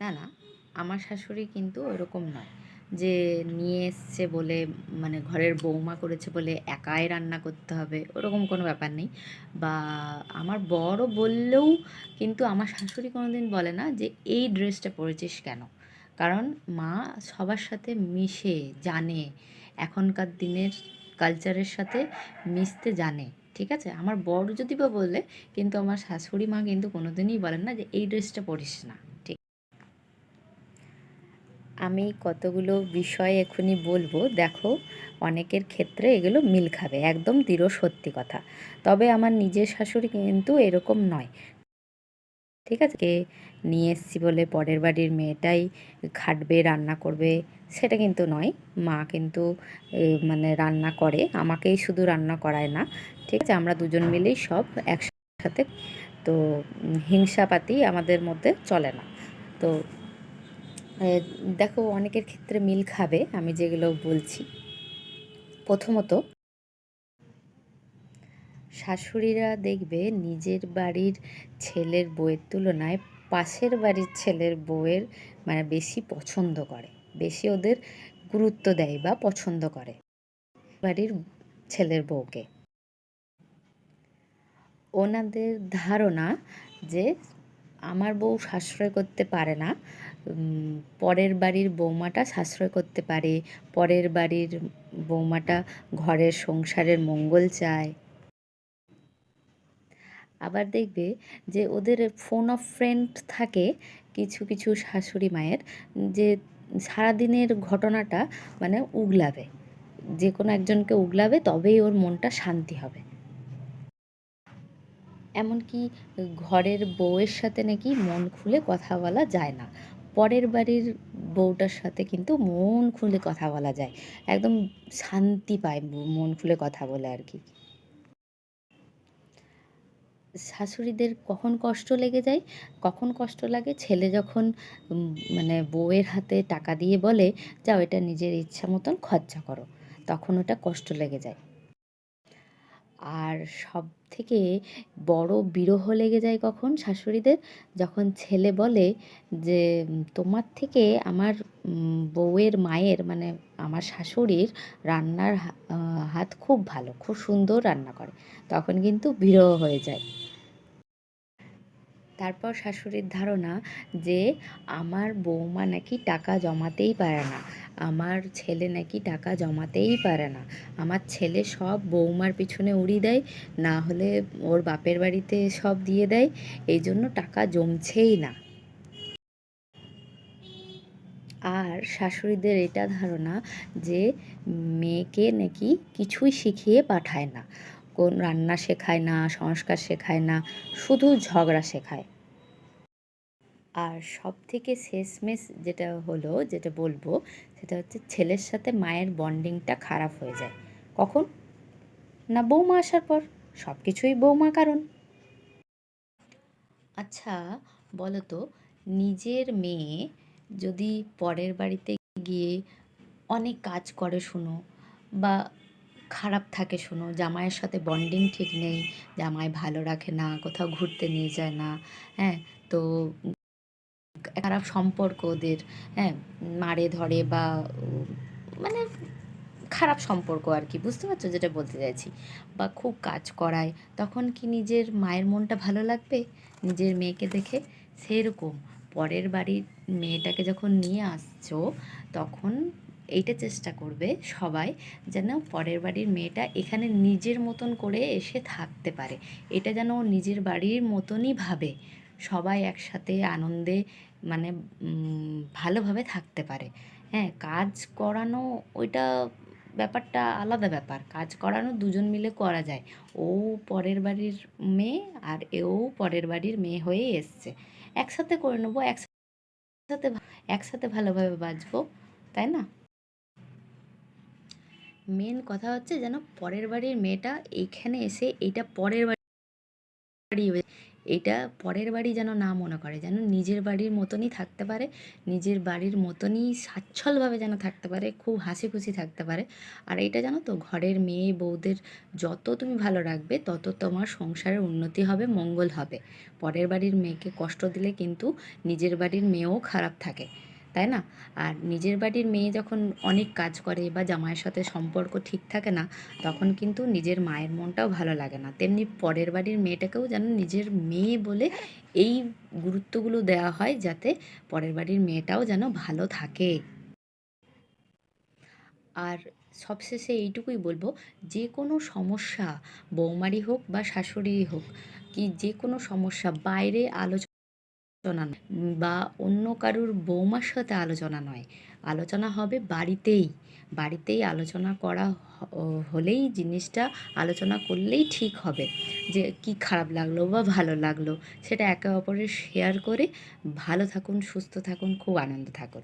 না না, আমার শাশুড়ি কিন্তু ওরকম নয় যে নিয়ে এসছে বলে মানে ঘরের বৌমা করেছে বলে একাই রান্না করতে হবে, ওরকম কোনো ব্যাপার নেই। বা আমার বড় বললেও কিন্তু আমার শাশুড়ি কোনো দিন বলে না যে এই ড্রেসটা পরেছিস কেন? কারণ মা সবার সাথে মিশে, জানে, এখনকার দিনের কালচারের সাথে মিশতে জানে, ঠিক আছে? আমার বড় যদি বা বললে কিন্তু আমার শাশুড়ি মা কিন্তু কোনোদিনই বলেন না যে এই ড্রেসটা পরিস না। আমি কতগুলো বিষয় এখনই বলব, দেখো, অনেকের ক্ষেত্রে এগুলো মিল খাবে, একদম দৃঢ় সত্যি কথা। তবে আমার নিজের শাশুড়ি কিন্তু এরকম নয়। ঠিক আছে? কে নিয়ে এসছি বলে পরের বাড়ির মেয়েটাই খাটবে, রান্না করবে, সেটা কিন্তু নয়। মা কিন্তু মানে রান্না করে, আমাকেই শুধু রান্না করায় না। ঠিক আছে? আমরা দুজন মিলেই সব একসাথে, তো হিংসাপাতি আমাদের মধ্যে চলে না। তো দেখো, অনেকের ক্ষেত্রে মিল খাবে, আমি যেগুলো বলছি। প্রথমত, শাশুড়িরা দেখবে নিজের বাড়ির ছেলের বউয়ের তুলনায় পাশের বাড়ির ছেলের বউয়ের মানে বেশি পছন্দ করে। বেশি ওদের গুরুত্ব দেয় বা পছন্দ করে বাড়ির ছেলের বউকে। ওনাদের ধারণা যে আমার বউ সাশ্রয় করতে পারে না। পরের বাড়ির বৌমাটা সাশ্রয় করতে পারে। পরের বাড়ির বৌমাটা ঘরের সংসারের মঙ্গল চায়। আবার দেখবে যে ওদের ফোন অফ ফ্রেন্ড থাকে কিছু কিছু শাশুড়ি মায়ের, যে সারাদিনের ঘটনাটা মানে উগলাবে। যে কোনো একজনকে উগলাবে, তবেই ওর মনটা শান্তি হবে। এমনকি ঘরের বউয়ের সাথে নাকি মন খুলে কথা বলা যায় না। পরের বাড়ির বউটার সাথে কিন্তু মন খুলে কথা বলা যায়। একদম শান্তি পায় মন খুলে কথা বলে আর কি। শাশুড়িদের কখন কষ্ট লেগে যায়? কখন কষ্ট লাগে? ছেলে যখন মানে বউয়ের হাতে টাকা দিয়ে বলে, যাও এটা নিজের ইচ্ছা মতন খরচা করো। তখন ওটা কষ্ট লেগে যায়। আর সব থেকে বড় বিরহ লেগে যায় কখন শাশুড়িদের? যখন ছেলে বলে যে, তোমার থেকে আমার বউয়ের মায়ের মানে আমার শাশুড়ির রান্নার হাত খুব ভালো, খুব সুন্দর রান্না করে। তখন কিন্তু বিরহ হয়ে যায়। তারপর শাশুড়ির ধারণা যে আমার বৌমা নাকি টাকা জমাতেই পারে না। আমার ছেলে নাকি টাকা জমাতেই পারে না। আমার ছেলে সব বৌমার পিছনে উড়ি দেয়, না হলে ওর বাপের বাড়িতে সব দিয়ে দেয়, এই জন্য টাকা জমছেই না। আর শাশুড়িদের এটা ধারণা যে মেয়েকে নাকি কিছুই শিখিয়ে পাঠায় না। কোন রান্না শেখায় না, সংস্কার শেখায় না, শুধু ঝগড়া শেখায়। আর সব থেকে শেষমেশ যেটা হলো, যেটা বলব, সেটা হচ্ছে ছেলের সাথে মায়ের বন্ডিংটা খারাপ হয়ে যায়। কখন? না বৌমা আসার পর। সব কিছুই বৌমা কারণ। আচ্ছা বলো তো নিজের মেয়ে যদি পরের বাড়িতে গিয়ে অনেক কাজ করে শোনো, বা খারাপ থাকে শোনো। জামাইয়ের সাথে বন্ডিং ঠিক নেই। জামাই ভালো রাখে না, কোথাও ঘুরতে নিয়ে যায় না। হ্যাঁ তো খারাপ সম্পর্ক ওদের হ্যাঁ মারে ধরে বা মানে খারাপ সম্পর্ক আর কি, বুঝতে পারছ যেটা বলতে চাইছি? বা খুব কাজ করায়, তখন কি নিজের মায়ের মনটা ভালো লাগবে? নিজের মেয়েকে দেখে? সেরকম। পরের বাড়ির মেয়েটাকে যখন নিয়ে আসছো, তখন এইটা চেষ্টা করবে সবাই যেন পরের বাড়ির মেয়েটা এখানে নিজের মতন করে এসে থাকতে পারে। এটা যেন ও নিজের বাড়ির মতনই ভাবে। সবাই একসাথে আনন্দে মানে ভালোভাবে থাকতে পারে। হ্যাঁ কাজ করানো ওইটা ব্যাপারটা আলাদা ব্যাপার। কাজ করানো দুজন মিলে করা যায়। ও পরের বাড়ির মেয়ে আর এও পরের বাড়ির মেয়ে হয়ে এসছে। একসাথে করে নেব, একসাথে একসাথে ভালোভাবে বাঁচবো, তাই না? মেন কথা হচ্ছে যেন পরের বাড়ির মেয়েটা এইখানে এসে এইটা পরের বাড়ি এটা পরের বাড়ি যেন না মনে করে, যেন নিজের বাড়ির মতনই থাকতে পারে, নিজের বাড়ির মতনই স্বাচ্ছলভাবে যেন থাকতে পারে, খুব হাসি খুশি থাকতে পারে। আর এইটা জানো তো, ঘরের মেয়ে বউদের যত তুমি ভালো রাখবে, তত তোমার সংসারের উন্নতি হবে, মঙ্গল হবে। পরের বাড়ির মেয়েকে কষ্ট দিলে কিন্তু নিজের বাড়ির মেয়েও খারাপ থাকে। তাই না? আর নিজের বাড়ির মেয়ে যখন অনেক কাজ করে বা জামাইয়ের সাথে সম্পর্ক ঠিক থাকে না, তখন কিন্তু নিজের মায়ের মনটাও ভালো লাগে না। তেমনি পরের বাড়ির মেয়েটাকেও যেন নিজের মেয়ে বলে এই গুরুত্বগুলো দেওয়া হয় যাতে পরের বাড়ির মেয়েটাও যেন ভালো থাকে। আর সবশেষে এইটুকুই বলব, যে কোনো সমস্যা বৌমারই হোক বা শাশুড়ি হোক, কি যে কোনো সমস্যা বাইরে আলোচনা নয়, বা অন্য কারুর বৌমার সাথে আলোচনা নয়। আলোচনা হবে বাড়িতেই। বাড়িতেই আলোচনা করা হলেই জিনিসটা আলোচনা করলেই ঠিক হবে। যে কি খারাপ লাগল বা ভালো লাগল, সেটা একে অপরের শেয়ার করে ভালো থাকুন, সুস্থ থাকুন, খুব আনন্দ থাকুন।